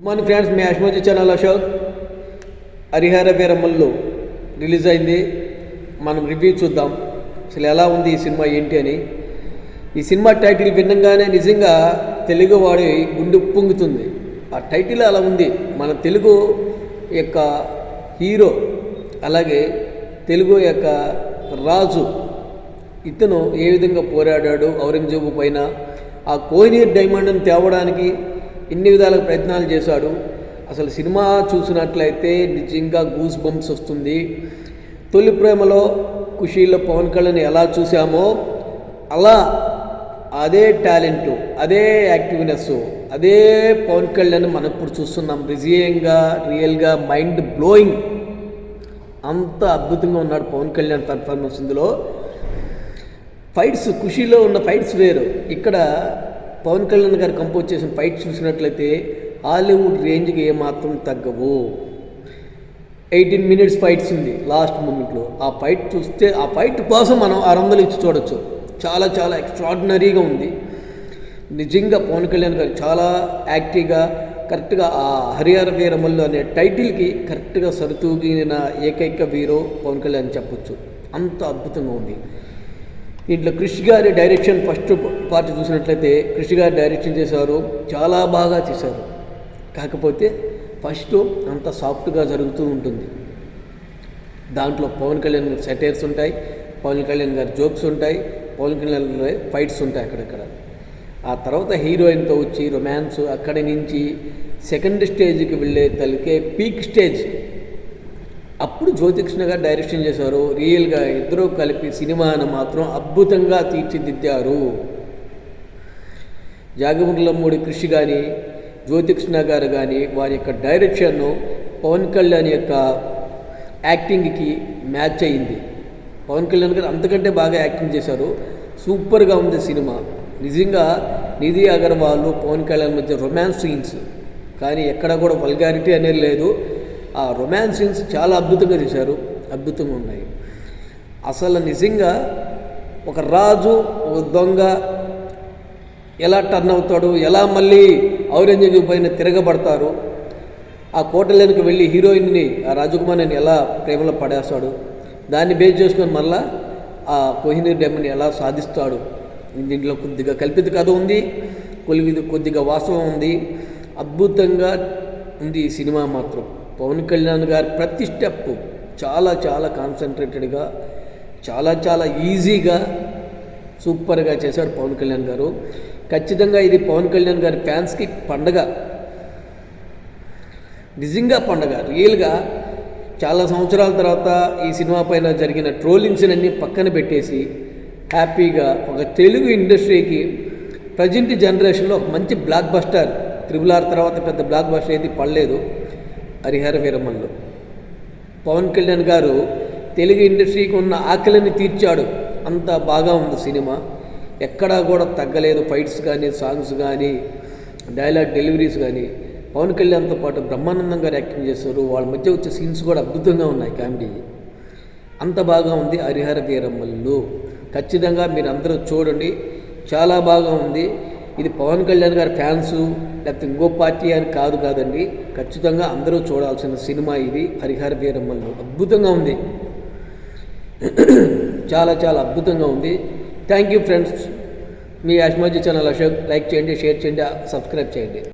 Morning friends మీ అశ్మోజీ channel Ashok Harihara వీరమ్మల్లో రిలీజ్ అయింది. మనం రివ్యూ చూద్దాం. అసలు ఎలా ఉంది ఈ సినిమా ఏంటి అని. ఈ సినిమా టైటిల్ వినంగానే నిజంగా తెలుగు వాడి గుండె పొంగుతుంది ఆ టైటిల్ అలా ఉంది. మన తెలుగు యొక్క హీరో అలాగే తెలుగు యొక్క రాజు ఇతను ఏ విధంగా పోరాడాడు ఔరంగజేబు పైన ఆ కోహినీర్ డైమండ్ని తేవడానికి ఎన్ని విధాలుగా ప్రయత్నాలు చేశాడు. అసలు సినిమా చూసినట్లయితే నిజంగా గూస్ బంప్స్ వస్తుంది. తొలి ప్రేమలో ఖుషీలో పవన్ కళ్యాణ్ ఎలా చూసామో అలా అదే టాలెంట్ అదే యాక్టివ్నెస్ అదే పవన్ కళ్యాణ్ మనం ఇప్పుడు చూస్తున్నాం. రిజియంగా రియల్గా మైండ్ బ్లోయింగ్. అంత అద్భుతంగా ఉన్నాడు పవన్ కళ్యాణ్ పర్ఫార్మెన్స్ ఇందులో. ఫైట్స్ ఖుషీలో ఉన్న ఫైట్స్ వేరు. ఇక్కడ పవన్ కళ్యాణ్ గారు కంపోజ్ చేసిన ఫైట్ చూసినట్లయితే హాలీవుడ్ రేంజ్కి ఏమాత్రం తగ్గవు. ఎయిటీన్ మినిట్స్ ఫైట్స్ ఉంది లాస్ట్ మూమెంట్లో. ఆ ఫైట్ చూస్తే ఆ ఫైట్ కోసం మనం ఆరు వందలు ఇచ్చి చూడొచ్చు. చాలా చాలా ఎక్స్ట్రాడినరీగా ఉంది. నిజంగా పవన్ కళ్యాణ్ గారు చాలా యాక్టివ్గా కరెక్ట్గా ఆ హరిహర వీరమల్లు అనే టైటిల్కి కరెక్ట్గా సరితూగిన ఏకైక వీరో పవన్ కళ్యాణ్ చెప్పొచ్చు. అంత అద్భుతంగా ఉంది. దీంట్లో కృషి గారి డైరెక్షన్ ఫస్ట్ పార్ట్ చూసినట్లయితే కృషి గారి డైరెక్షన్ చేశారు చాలా బాగా చేశారు. కాకపోతే ఫస్ట్ అంత సాఫ్ట్గా జరుగుతూ ఉంటుంది. దాంట్లో పవన్ కళ్యాణ్ గారి సెటైర్స్ ఉంటాయి పవన్ కళ్యాణ్ గారి జోక్స్ ఉంటాయి పవన్ కళ్యాణ్ గారి ఫైట్స్ ఉంటాయి అక్కడక్కడ. ఆ తర్వాత హీరోయిన్తో వచ్చి రొమాన్స్ అక్కడి నుంచి సెకండ్ స్టేజ్కి వెళ్ళే తలికే పీక్ స్టేజ్ అప్పుడు జ్యోతికృష్ణ గారు డైరెక్షన్ చేశారు. రియల్గా ఇద్దరూ కలిపి సినిమాను మాత్రం అద్భుతంగా తీర్చిదిద్దారు. జాగములమ్మూడి కృషి కానీ జ్యోతికృష్ణ గారు కానీ వారి యొక్క డైరెక్షన్ను పవన్ కళ్యాణ్ యొక్క యాక్టింగ్కి మ్యాచ్ అయింది. పవన్ కళ్యాణ్ గారు అంతకంటే బాగా యాక్టింగ్ చేశారు. సూపర్గా ఉంది సినిమా. నిజంగా నిధి అగర్వాల్ పవన్ కళ్యాణ్ మధ్య రొమాన్స్ సీన్స్ కానీ ఎక్కడ కూడా వల్గారిటీ అనేది లేదు. ఆ రొమాన్స్ సీన్స్ చాలా అద్భుతంగా చేశారు. అద్భుతంగా ఉన్నాయి. అసలు నిజంగా ఒక రాజు ఒక దొంగ ఎలా టర్న్ అవుతాడు ఎలా మళ్ళీ ఔరంగజేబు పైన తిరగబడతారు ఆ కోటలోనికి వెళ్ళి హీరోయిన్ని ఆ రాజకుమారిని ఎలా ప్రేమలో పడేస్తాడు దాన్ని బేస్ చేసుకొని మళ్ళా ఆ కోహినీర్ డ్యామ్ని ఎలా సాధిస్తాడు దీంట్లో కొద్దిగా కల్పిత కథ ఉంది కొలిది కొద్దిగా వాస్తవం ఉంది. అద్భుతంగా ఉంది ఈ సినిమా మాత్రం. పవన్ కళ్యాణ్ గారు ప్రతి స్టెప్ చాలా చాలా కాన్సన్ట్రేటెడ్గా చాలా చాలా ఈజీగా సూపర్గా చేశాడు పవన్ కళ్యాణ్ గారు. ఖచ్చితంగా ఇది పవన్ కళ్యాణ్ గారి ఫ్యాన్స్కి పండగ. నిజంగా పండగ రియల్గా చాలా సంవత్సరాల తర్వాత ఈ సినిమా పైన జరిగిన ట్రోలింగ్స్ పక్కన పెట్టేసి హ్యాపీగా ఒక తెలుగు ఇండస్ట్రీకి ప్రజెంట్ జనరేషన్లో ఒక మంచి బ్లాక్ బస్టర్ త్రిబుల్ ఆర్ తర్వాత పెద్ద బ్లాక్ బస్టర్ ఏది పడలేదు. హరిహర వీరమ్మల్లో పవన్ కళ్యాణ్ గారు తెలుగు ఇండస్ట్రీకి ఉన్న ఆకలిని తీర్చాడు. అంత బాగా ఉంది సినిమా. ఎక్కడా కూడా తగ్గలేదు ఫైట్స్ కానీ సాంగ్స్ కానీ డైలాగ్ డెలివరీస్ కానీ పవన్ కళ్యాణ్తో పాటు బ్రహ్మానందం గారు యాక్టింగ్ చేశారు. వాళ్ళ మధ్య వచ్చే సీన్స్ కూడా అద్భుతంగా ఉన్నాయి కామెడీ. అంత బాగా ఉంది హరిహర వీరమ్మల్లో ఖచ్చితంగా మీరు అందరూ చూడండి. చాలా బాగా ఉంది. ఇది పవన్ కళ్యాణ్ గారి ఫ్యాన్స్ లేకపోతే ఇంకో పార్టీ అని కాదు కాదండి. ఖచ్చితంగా అందరూ చూడాల్సిన సినిమా ఇది హరిహర వీరమ్మల్లో అద్భుతంగా ఉంది. చాలా చాలా అద్భుతంగా ఉంది. థ్యాంక్ యూ ఫ్రెండ్స్ మీ అష్మాజీ ఛానల్ అశోక్. లైక్ చేయండి షేర్ చేయండి సబ్స్క్రైబ్ చేయండి.